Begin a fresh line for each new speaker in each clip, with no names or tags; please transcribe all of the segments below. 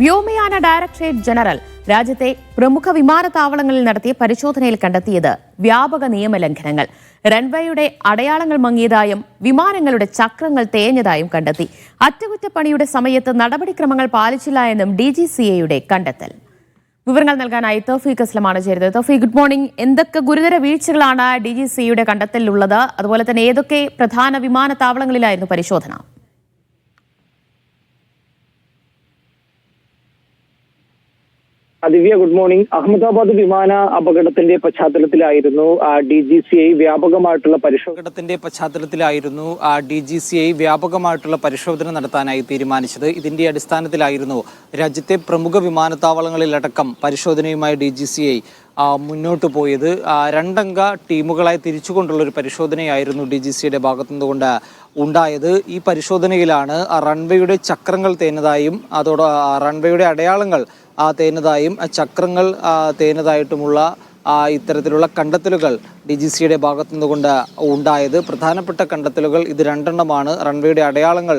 വ്യോമയാന directorate general രാജ്യത്തെ പ്രമുഖ വിമാനത്താവളങ്ങളിൽ നടത്തിയ പരിശോധനയിൽ കണ്ടെത്തിയത് വ്യാപക നിയമലംഘനങ്ങൾ. റൺവേയുടെ അടയാളങ്ങൾ മങ്ങിയതായും വിമാനങ്ങളുടെ ചക്രങ്ങൾ തേഞ്ഞതായും കണ്ടെത്തി. അറ്റകുറ്റപ്പണിയുടെ സമയത്ത് നടപടിക്രമങ്ങൾ പാലിച്ചില്ല എന്നും ഡി ജി സി എയുടെ കണ്ടെത്തൽ. വിവരങ്ങൾ നൽകാനായി തൗഫീഖ് അസ്ലമാണ് ചേരുന്നത്. Thoufee good morning. എന്തൊക്കെ ഗുരുതര വീഴ്ചകളാണ് ഡി ജി സിയുടെ കണ്ടെത്തലിലുള്ളത്? അതുപോലെ തന്നെ ഏതൊക്കെ പ്രധാന വിമാനത്താവളങ്ങളിലായിരുന്നു പരിശോധന?
ദിവ്യ ഗുഡ് മോർണിംഗ്. അഹമ്മദാബാദ് വിമാന അപകടത്തിന്റെ പശ്ചാത്തലത്തിലായിരുന്നു ഡി ജി സി ഐ വ്യാപകമായിട്ടുള്ള പരിശോധന
പശ്ചാത്തലത്തിലായിരുന്നു ഡി ജി സി ഐ വ്യാപകമായിട്ടുള്ള പരിശോധന നടത്താനായി തീരുമാനിച്ചത്. ഇതിന്റെ അടിസ്ഥാനത്തിലായിരുന്നു രാജ്യത്തെ പ്രമുഖ വിമാനത്താവളങ്ങളിലടക്കം പരിശോധനയുമായി ഡി ജി സി ഐ മുന്നോട്ട് പോയത്. രണ്ടംഗ ടീമുകളായി തിരിച്ചുകൊണ്ടുള്ള ഒരു പരിശോധനയായിരുന്നു ഡി ജി സിയുടെ ഭാഗത്തുനിന്നുകൊണ്ട് ഉണ്ടായത് ഈ പരിശോധനയിലാണ്. റൺവേയുടെ ചക്രങ്ങൾ തേനതായും അതോട് റൺവേയുടെ അടയാളങ്ങൾ ആ ചക്രങ്ങൾ തേനതായിട്ടുമുള്ള ഇത്തരത്തിലുള്ള കണ്ടെത്തലുകൾ ഡി ജി സിയുടെ ഭാഗത്തു നിന്നുകൊണ്ട് ഉണ്ടായത്. പ്രധാനപ്പെട്ട കണ്ടെത്തലുകൾ ഇത് രണ്ടെണ്ണമാണ്. റൺവേയുടെ അടയാളങ്ങൾ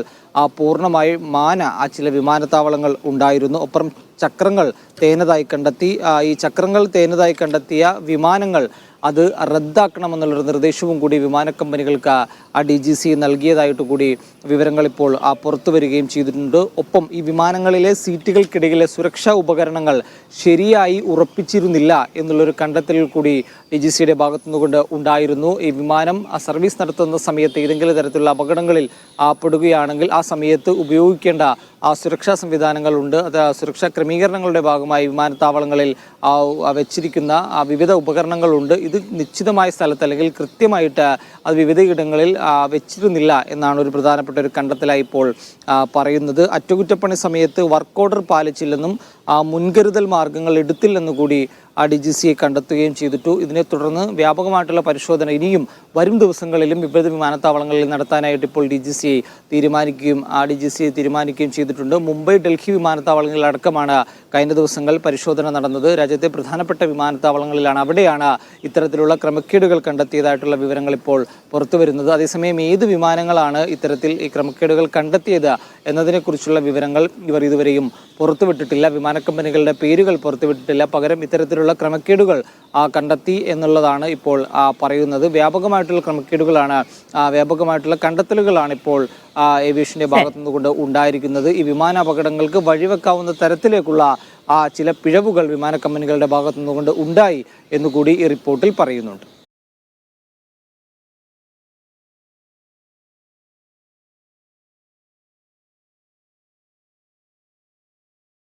പൂർണമായി മാന ആ ചില വിമാനത്താവളങ്ങൾ ഉണ്ടായിരുന്നു. ഒപ്പം ചക്രങ്ങൾ തേനതായി കണ്ടെത്തി ഈ ചക്രങ്ങൾ തേനതായി കണ്ടെത്തിയ വിമാനങ്ങൾ അത് റദ്ദാക്കണമെന്നുള്ളൊരു നിർദ്ദേശവും കൂടി വിമാന കമ്പനികൾക്ക് ആ ഡി ജി സി നൽകിയതായിട്ട് കൂടി വിവരങ്ങൾ ഇപ്പോൾ പുറത്തു വരികയും ചെയ്തിട്ടുണ്ട്. ഒപ്പം ഈ വിമാനങ്ങളിലെ സീറ്റുകൾക്കിടയിലെ സുരക്ഷാ ഉപകരണങ്ങൾ ശരിയായി ഉറപ്പിച്ചിരുന്നില്ല എന്നുള്ളൊരു കണ്ടെത്തലിൽ കൂടി ഡി ജി സിയുടെ ഭാഗത്തുനിന്നുകൊണ്ട് ഉണ്ടായിരുന്നു. ഈ വിമാനം സർവീസ് നടത്തുന്ന സമയത്ത് ഏതെങ്കിലും തരത്തിലുള്ള അപകടങ്ങളിൽ പെടുകയാണെങ്കിൽ ആ സമയത്ത് ഉപയോഗിക്കേണ്ട ആ സുരക്ഷാ സംവിധാനങ്ങളുണ്ട് അത് സുരക്ഷാ ക്രമീകരണങ്ങളുടെ ഭാഗമായി വിമാനത്താവളങ്ങളിൽ വെച്ചിരിക്കുന്ന ആ വിവിധ ഉപകരണങ്ങളുണ്ട് ഇത് നിശ്ചിതമായ സ്ഥലത്ത് അല്ലെങ്കിൽ കൃത്യമായിട്ട് അത് വിവിധ ഇടങ്ങളിൽ വെച്ചിരുന്നില്ല എന്നാണ് ഒരു പ്രധാനപ്പെട്ട ഒരു കണ്ടെത്തലായി ഇപ്പോൾ പറയുന്നത്. അറ്റകുറ്റപ്പണി സമയത്ത് വർക്ക് ഓർഡർ പാലിച്ചില്ലെന്നും മുൻകരുതൽ മാർഗങ്ങൾ എടുത്തില്ലെന്നു കൂടി ആ ഡി ജി സിയെ കണ്ടെത്തുകയും ചെയ്തിട്ടു. ഇതിനെ തുടർന്ന് വ്യാപകമായിട്ടുള്ള പരിശോധന ഇനിയും വരും ദിവസങ്ങളിലും വിവിധ വിമാനത്താവളങ്ങളിൽ നടത്താനായിട്ട് ഇപ്പോൾ ഡി ജി സി തീരുമാനിക്കുകയും ആ ഡി ജി സി തീരുമാനിക്കുകയും ചെയ്തിട്ടുണ്ട്. മുംബൈ ഡൽഹി വിമാനത്താവളങ്ങളിലടക്കമാണ് കഴിഞ്ഞ ദിവസങ്ങൾ പരിശോധന നടന്നത്. രാജ്യത്തെ പ്രധാനപ്പെട്ട വിമാനത്താവളങ്ങളിലാണ് അവിടെയാണ് ഇത്തരത്തിലുള്ള ക്രമക്കേടുകൾ കണ്ടെത്തിയതായിട്ടുള്ള വിവരങ്ങൾ ഇപ്പോൾ പുറത്തു വരുന്നത്. അതേസമയം ഏത് വിമാനങ്ങളാണ് ഇത്തരത്തിൽ ഈ ക്രമക്കേടുകൾ കണ്ടെത്തിയത് എന്നതിനെക്കുറിച്ചുള്ള വിവരങ്ങൾ ഇവർ ഇതുവരെയും പുറത്തുവിട്ടിട്ടില്ല. വിമാനക്കമ്പനികളുടെ പേരുകൾ പുറത്തുവിട്ടിട്ടില്ല. പകരം ഇത്തരത്തിലുള്ള ക്രമക്കേടുകൾ കണ്ടെത്തി എന്നുള്ളതാണ് ഇപ്പോൾ പറയുന്നത്. വ്യാപകമായിട്ടുള്ള ക്രമക്കേടുകളാണ് വ്യാപകമായിട്ടുള്ള കണ്ടെത്തലുകളാണ് ഇപ്പോൾ ഏവിയേഷന്റെ ഭാഗത്തു നിന്നുകൊണ്ട് ഉണ്ടായിരിക്കുന്നത്. ഈ വിമാന അപകടങ്ങൾക്ക് വഴിവെക്കാവുന്ന തരത്തിലേക്കുള്ള ചില പിഴവുകൾ വിമാന കമ്പനികളുടെ ഭാഗത്തുനിന്നുകൊണ്ട് ഉണ്ടായി എന്നുകൂടി ഈ റിപ്പോർട്ടിൽ പറയുന്നുണ്ട്.